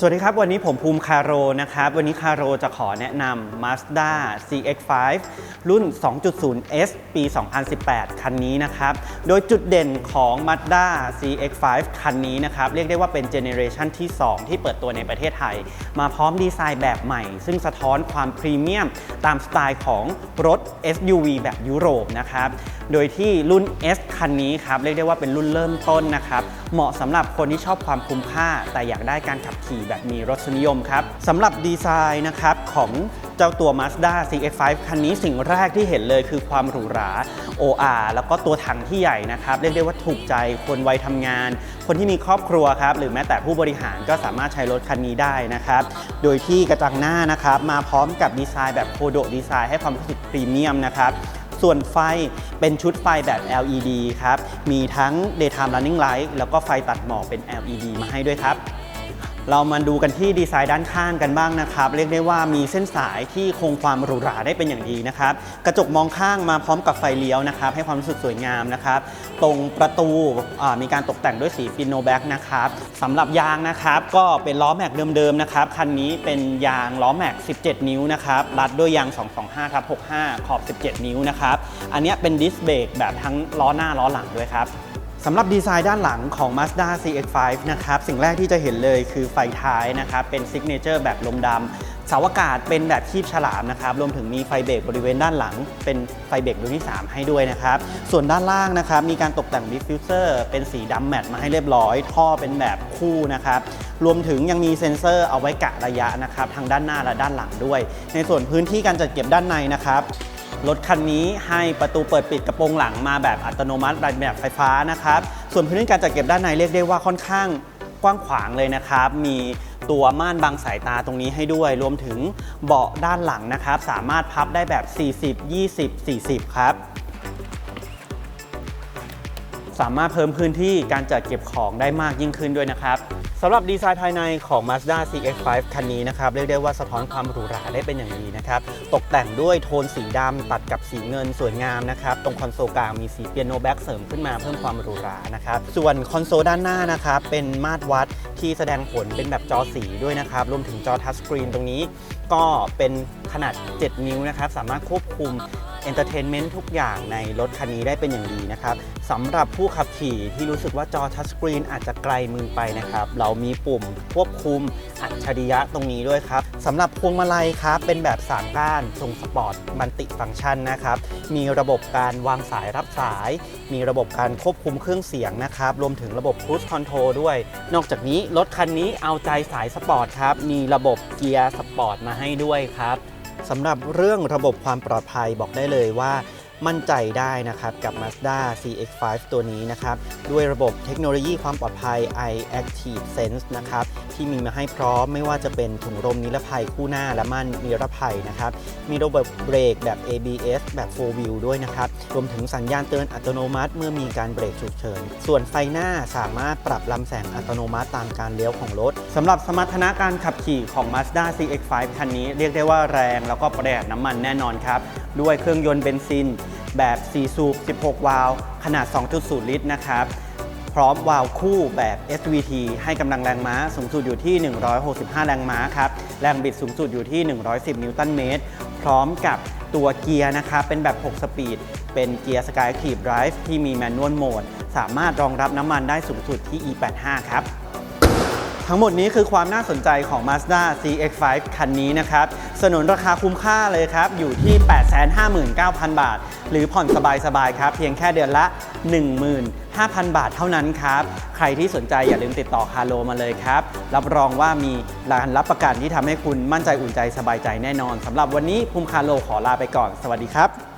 สวัสดีครับ วันนี้ผมภูมิคาโรนะครับ วันนี้คาโรจะขอแนะนำ Mazda CX-5 รุ่น 2.0S ปี 2018 คันนี้นะครับ โดยจุดเด่นของ Mazda CX-5 คันนี้นะครับ เรียกได้ว่าเป็นเจเนเรชันที่ 2 ที่เปิดตัวในประเทศไทย มาพร้อมดีไซน์แบบใหม่ ซึ่งสะท้อนความพรีเมียม ตามสไตล์ของรถ SUV แบบยุโรปนะครับ โดยที่รุ่น S คันนี้ครับ เรียกได้ว่าเป็นรุ่นเริ่มต้นนะครับ เหมาะสำหรับคนที่ชอบความคุ้มค่า แต่อยากได้การขับขี่แบบมีรสนิยมครับสำหรับดีไซน์นะครับของเจ้าตัว Mazda CX-5 คันนี้สิ่งแรกที่เห็นเลยคือความหรูหรา OR แล้วก็ตัวถังที่ใหญ่นะครับ เรียกได้ว่าถูกใจคนวัยทำงาน คนที่มีครอบครัวครับ หรือแม้แต่ผู้บริหารก็สามารถใช้รถคันนี้ได้นะครับ โดยที่กระจังหน้านะครับ มาพร้อมกับดีไซน์แบบโคโดดีไซน์ให้ความรู้สึกพรีเมียมนะครับส่วนไฟเป็นชุดไฟแบบ LED ครับ มีทั้ง daytime running light แล้วก็ไฟตัดหมอกเป็น LED มาให้ด้วยครับ เรามาดูกันที่ดีไซน์ด้านข้างกันบ้างนะครับ เรียกได้ว่ามีเส้นสายที่คงความหรูหราได้เป็นอย่างดีนะครับ กระจกมองข้างมาพร้อมกับไฟเลี้ยวนะครับ ให้ความรู้สึกสวยงามนะครับ ตรงประตูมีการตกแต่งด้วยสีฟิโนแบ็กนะครับสำหรับยางนะครับก็เป็นล้อแม็กเดิมๆนะครับ คันนี้เป็นยางล้อแม็ก 17 นิ้วนะครับ รัดด้วยยาง 225ทับ65 ขอบ 17 นิ้วนะครับ อันนี้เป็นดิสเบรกแบบทั้งล้อหน้าล้อหลังด้วยครับ สำหรับดีไซน์ด้านหลังของ Mazda CX-5 นะครับสิ่งแรกที่จะเห็นเลยคือไฟท้ายนะครับเป็นซิกเนเจอร์แบบลมดำเสาอากาศเป็นแบบคีบฉลามนะครับรวมถึงมีไฟเบรกบริเวณด้านหลัง เป็นไฟเบรกรุ่นที่ 3 ให้ด้วยนะครับ ส่วนด้านล่างนะครับมีการตกแต่งดิฟฟิวเซอร์เป็นสีดำแมตต์มาให้เรียบร้อย ท่อเป็นแบบคู่นะครับรวมถึงยังมีเซ็นเซอร์เอาไว้กะระยะนะครับทั้งด้านหน้าและด้านหลังด้วย ในส่วนพื้นที่การจัดเก็บด้านในนะครับ รถคันนี้ให้ประตูเปิดปิดกระโปรงหลังมาแบบอัตโนมัติแบบไฟฟ้านะครับ ส่วนพื้นที่การจัดเก็บด้านในเรียกได้ว่าค่อนข้างกว้างขวางเลยนะครับ มีตัวม่านบังสายตาตรงนี้ให้ด้วย รวมถึงเบาะด้านหลังนะครับ สามารถพับได้แบบ 40 20 40 ครับ สามารถเพิ่มพื้นที่การจัดเก็บของได้มากยิ่งขึ้นด้วยนะครับสำหรับดีไซน์ภายในของ Mazda CX-5 คันนี้นะครับเรียกได้ว่าสะท้อนความหรูหราได้เป็นอย่างดีนะครับตกแต่งด้วยโทนสีดำตัดกับสีเงินสวยงามนะครับตรงคอนโซลกลางมีสีเปียโนแบ็กเสริมขึ้นมาเพิ่มความหรูหรานะครับส่วนคอนโซลด้านหน้านะครับเป็นมาตรวัดที่แสดงผลเป็นแบบจอสีด้วยนะครับรวมถึงจอทัชสกรีนตรงนี้ ก็เป็นขนาด 7 นิ้วนะครับสามารถควบคุม อนเตอร์เทนเมนต์ทุกอย่างในรถคันนี้ได้เป็นอย่างดีนะครับสำหรับผู้ขับขี่ที่รู้สึกว่าจอทัชสกรีนอาจจะไกลมือไปนะครับ เรามีปุ่มควบคุมอัจฉริยะตรงนี้ด้วยครับสำหรับพวงมาลัยครับเป็นแบบ3ก้านทรงสปอร์ตมัลติฟังก์ชันนะครับ มีระบบการวางสายรับสาย มีระบบการควบคุมเครื่องเสียงนะครับ รวมถึงระบบ Cruise Control ด้วย นอกจากนี้รถคันนี้เอาใจสายสปอร์ตครับ มีระบบเกียร์สปอร์ตมาให้ด้วยครับ สำหรับเรื่องระบบความปลอดภัยบอกได้เลยว่า มั่นใจได้นะครับกับ Mazda CX-5 ตัวนี้นะครับด้วยระบบเทคโนโลยีความปลอดภัย iActive Sense นะครับที่มีมาให้พร้อมไม่ว่าจะเป็นถุงลมนิรภัยคู่หน้าและม่านนิรภัยนะครับมีระบบเบรกแบบ ABS แบบ 4 wheel ด้วยนะครับรวมถึงสัญญาณเตือนอัตโนมัติ เมื่อมีการเบรกฉุกเฉิน ส่วนไฟหน้าสามารถปรับลำแสงอัตโนมัติตามการเลี้ยวของรถสำหรับสมรรถนะการขับขี่ของ Mazda CX-5 คันนี้ เรียกได้ว่าแรงแล้วก็ประหยัดน้ำมันแน่นอนครับด้วยเครื่องยนต์เบนซิน แบบ 4 สูบ 16 วาล์วขนาด 2.0 ลิตรนะครับ พร้อมวาล์วคู่แบบ SVT ให้กำลังแรงม้าสูงสุดอยู่ที่ 165 แรงม้าครับ แรงบิดสูงสุดอยู่ที่ 110 นิวตันเมตร พร้อมกับตัวเกียร์นะครับ เป็นแบบ 6 สปีด เป็นเกียร์ Sky Active Drive ที่มีแมนนวลโหมด สามารถรองรับน้ำมันได้สูงสุดที่ E85 ครับ ทั้งหมดนี้คือความน่าสนใจของ Mazda CX-5 คันนี้นะครับ สนุนราคาคุ้มค่าเลยครับ อยู่ที่ 859,000 บาท หรือผ่อนสบายๆครับ เพียงแค่เดือนละ 15,000 บาทเท่านั้นครับ ใครที่สนใจอย่าลืมติดต่อคาโลมาเลยครับ รับรองว่ามีการรับประกันที่ทำให้คุณมั่นใจอุ่นใจสบายใจแน่นอนสำหรับวันนี้ภูมิคาโลขอลาไปก่อน สวัสดีครับ